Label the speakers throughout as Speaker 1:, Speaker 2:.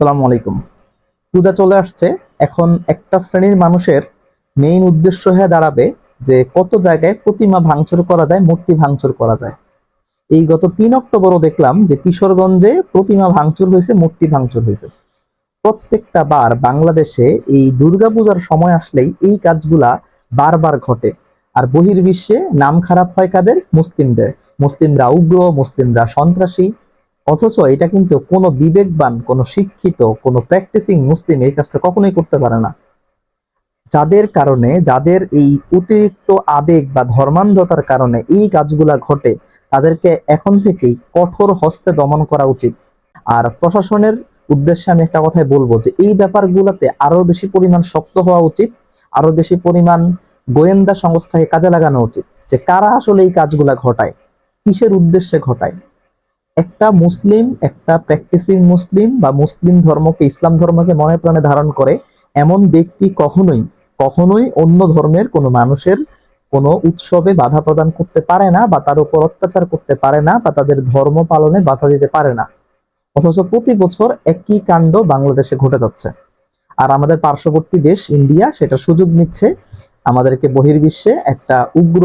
Speaker 1: আসসালামু আলাইকুম। পূজা চলে আসছে। এখন একটা শ্রেণির মানুষের মেইন উদ্দেশ্য হয়ে দাঁড়াবে যে কত জায়গায় প্রতিমা ভাঙচুর করা যায়, মূর্তি ভাঙচুর করা যায়। এই গত তিন অক্টোবরও দেখলাম যে কিশোরগঞ্জে প্রতিমা ভাঙচুর হয়েছে, মূর্তি ভাঙচুর হয়েছে। প্রত্যেকটা বার বাংলাদেশে এই দুর্গাপূজার সময় আসলেই এই কাজগুলা বারবার ঘটে। আর বহির্বিশ্বে নাম খারাপ হয় কাদের? মুসলিমদের। মুসলিমরা উগ্র, মুসলিমরা সন্ত্রাসী। অথচ এটা কিন্তু কোনো বিবেকবান, কোনো শিক্ষিত, কোনো প্র্যাকটিসিং মুসলিম এই কাজটা কখনোই করতে পারে না। যাদের কারণে, যাদের এই অতিরিক্ত আবেগ বা ধর্মান্ধতার কারণে এই কাজগুলা ঘটে, তাদেরকে এখন থেকেই কঠোর হস্তে দমন করা উচিত। আর প্রশাসনের উদ্দেশ্যে আমি একটা কথাই বলব যে, এই ব্যাপারগুলোতে আরও বেশি পরিমাণ শক্ত হওয়া উচিত, আরও বেশি পরিমাণ গোয়েন্দা সংস্থাকে কাজে লাগানো উচিত যে, কারা আসলে এই কাজগুলা ঘটায়, কিসের উদ্দেশ্যে ঘটায়। একটা মুসলিম, একটা প্র্যাকটিসিং মুসলিম বা মুসলিম ধর্মকে, ইসলাম ধর্মকে মনে প্রাণে ধারণ করে এমন ব্যক্তি কখনোই কখনোই অন্য ধর্মের কোনো মানুষের কোনো উৎসবে বাধা প্রদান করতে পারে না বা তার উপর অত্যাচার করতে পারে না বা তাদের ধর্ম পালনে বাধা দিতে পারে না। অথচ প্রতি বছর একই কাণ্ড বাংলাদেশে ঘটে যাচ্ছে। আর আমাদের পার্শ্ববর্তী দেশ ইন্ডিয়া সেটা সুযোগ নিচ্ছে। আমাদেরকে বহির্বিশ্বে একটা উগ্র,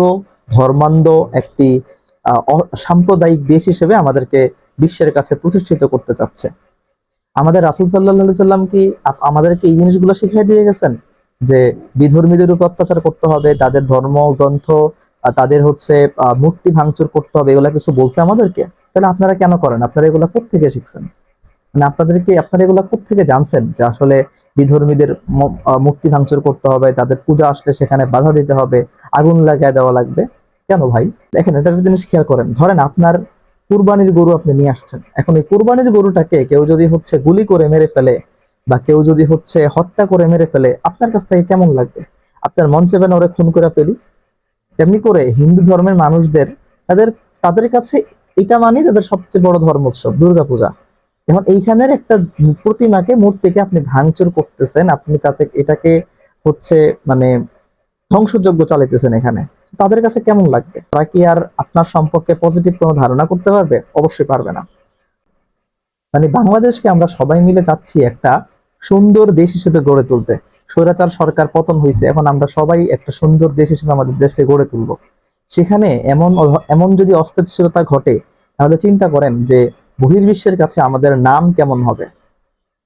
Speaker 1: ধর্মান্ধ একটি সাম্প্রদায়িক দেশ হিসেবে আমাদেরকে বিশ্বের কাছে প্রতিষ্ঠিত করতে চাচ্ছে। আমাদের রাসুল সাল্লাহ সাল্লাম কি আমাদেরকে এই জিনিসগুলো শিখিয়ে দিয়ে গেছেন? যে বিধর্মীদের উপর অত্যাচার করতে হবে, তাদের ধর্ম, গ্রন্থ তাদের হচ্ছে মূর্তি ভাঙচুর করতে হবে, এগুলা কিছু বলছে আমাদেরকে? তাহলে আপনারা কেন করেন? আপনারা এগুলা কোথেকে শিখছেন? মানে আপনাদেরকে আপনারা এগুলা কোথেকে জানছেন যে আসলে বিধর্মীদের মূর্তি ভাঙচুর করতে হবে, তাদের পূজা আসলে সেখানে বাধা দিতে হবে, আগুন লাগায় দেওয়া লাগবে? কেন ভাই? দেখেন, এটা জিনিস খেয়াল করেন। ধরেন আপনার কুরবানির গরু আপনি নিয়ে আসছেন। এখন এই কুরবানির গরুটাকে কেউ যদি হচ্ছে গুলি করে মেরে ফেলে বা কেউ যদি হচ্ছে হত্যা করে মেরে ফেলে, আপনার কাছ থেকে কেমন লাগবে? আপনার মন চেবেন ওরে খুন করে ফেলি? তেমনি করে হিন্দু ধর্মের মানুষদের, তাদের তাদের কাছে এটা মানে তাদের সবচেয়ে বড় ধর্ম উৎসব দুর্গাপূজা। এখন এইখানের একটা প্রতিমাকে, মূর্তিকে আপনি ভাঙচুর করতেছেন, আপনি তাতে এটাকে হচ্ছে মানে ধ্বংসযজ্ঞ চালাইতেছেন এখানে। তাদের কাছে কেমন লাগবে? তারা কি আর আপনার সম্পর্কে পজিটিভ কোনো ধারণা করতে পারবে? অবশ্যই পারবে না। মানে বাংলাদেশকে আমরা সবাই মিলে চাচ্ছি একটা সুন্দর দেশ হিসেবে গড়ে তুলতে। স্বৈরাচার সরকার পতন হয়েছে এখন আমরা সবাই একটা সুন্দর দেশ হিসেবে আমাদের দেশকে গড়ে তুলব। সেখানে এমন এমন যদি অস্থিতিশীলতা ঘটে, তাহলে চিন্তা করেন যে বহির্বিশ্বের কাছে আমাদের নাম কেমন হবে?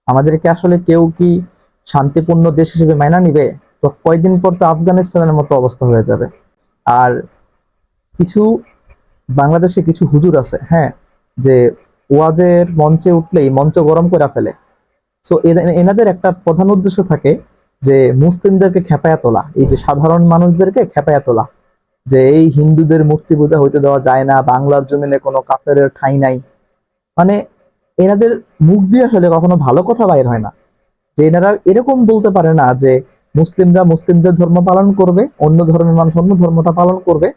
Speaker 1: আমাদেরকে আসলে কেউ কি শান্তিপূর্ণ দেশ হিসেবে মাইনা নিবে? তো কয়েকদিন পর তো আফগানিস্তানের মতো অবস্থা হয়ে যাবে। আর কিছু বাংলাদেশে কিছু হুজুর আছে হ্যাঁ যে ওয়াজের মঞ্চে উঠলেই মঞ্চ গরম করে ফেলে। সো এনাদের একটা প্রধান উদ্দেশ্য থাকে যে মুসলিমদেরকে খেপায়া তোলা, এই যে সাধারণ মানুষদেরকে খেপায়া তোলা, যে এই হিন্দুদের মূর্তি পূজা হইতে দেওয়া যায় না, বাংলার জমিনে কোনো কাফের ঠাঁই নাই। মানে এনাদের মুখ দিয়ে আসলে কখনো ভালো কথা বাইর হয় না। যে এনারা এরকম বলতে পারে না যে মুসলিমরা মুসলিমদের ধর্ম পালন করবে, অন্য ধর্মের মানুষ অন্য ধর্মটা পালন করবে,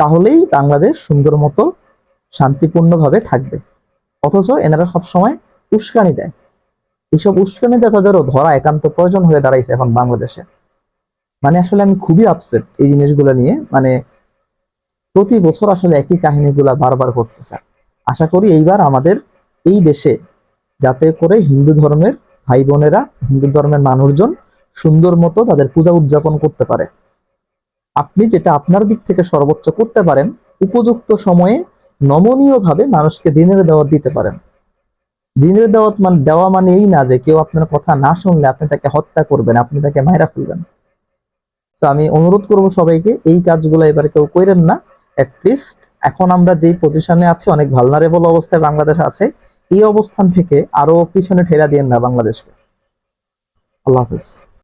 Speaker 1: তাহলেই বাংলাদেশ সুন্দর মতো শান্তিপূর্ণভাবে থাকবে। অথচ এনারা সবসময় উস্কানি দেয়। এইসব উস্কানিদাতাদেরও ধরা একান্ত প্রয়োজন হয়ে দাঁড়াইছে এখন বাংলাদেশে। মানে আসলে আমি খুবই আপসেট এই জিনিসগুলো নিয়ে। মানে প্রতি বছর আসলে একই কাহিনীগুলা বারবার ঘটতেছে। আশা করি এইবার আমাদের এই দেশে যাতে করে হিন্দু ধর্মের ভাই বোনেরা, হিন্দু ধর্মের মানুষজন সুন্দর মতো তাদের পূজা উদযাপন করতে পারে। আপনি যেটা আপনার দিক থেকে সর্বোচ্চ করতে পারেন, উপযুক্ত সময়ে নমনীয় ভাবে মানুষকে দিনের দাওয়াত দিতে পারেন। দিনের দাওয়াত মানে দেওয়া মানে এই না যে কেউ আপনার কথা না শুনলে আপনি তাকে হত্যা করবেন, আপনি তাকে মায়েরা ফেলবেন। তো আমি অনুরোধ করব সবাইকে, এই কাজগুলো এবার কেউ করেন না। লিস্ট এখন আমরা যেই পজিশনে আছি, অনেক ভালনারেবল অবস্থায় বাংলাদেশ আছে, এই অবস্থান থেকে আরও পিছনে ঠেলা দিয়েন না বাংলাদেশকে। আল্লাহ হাফিজ।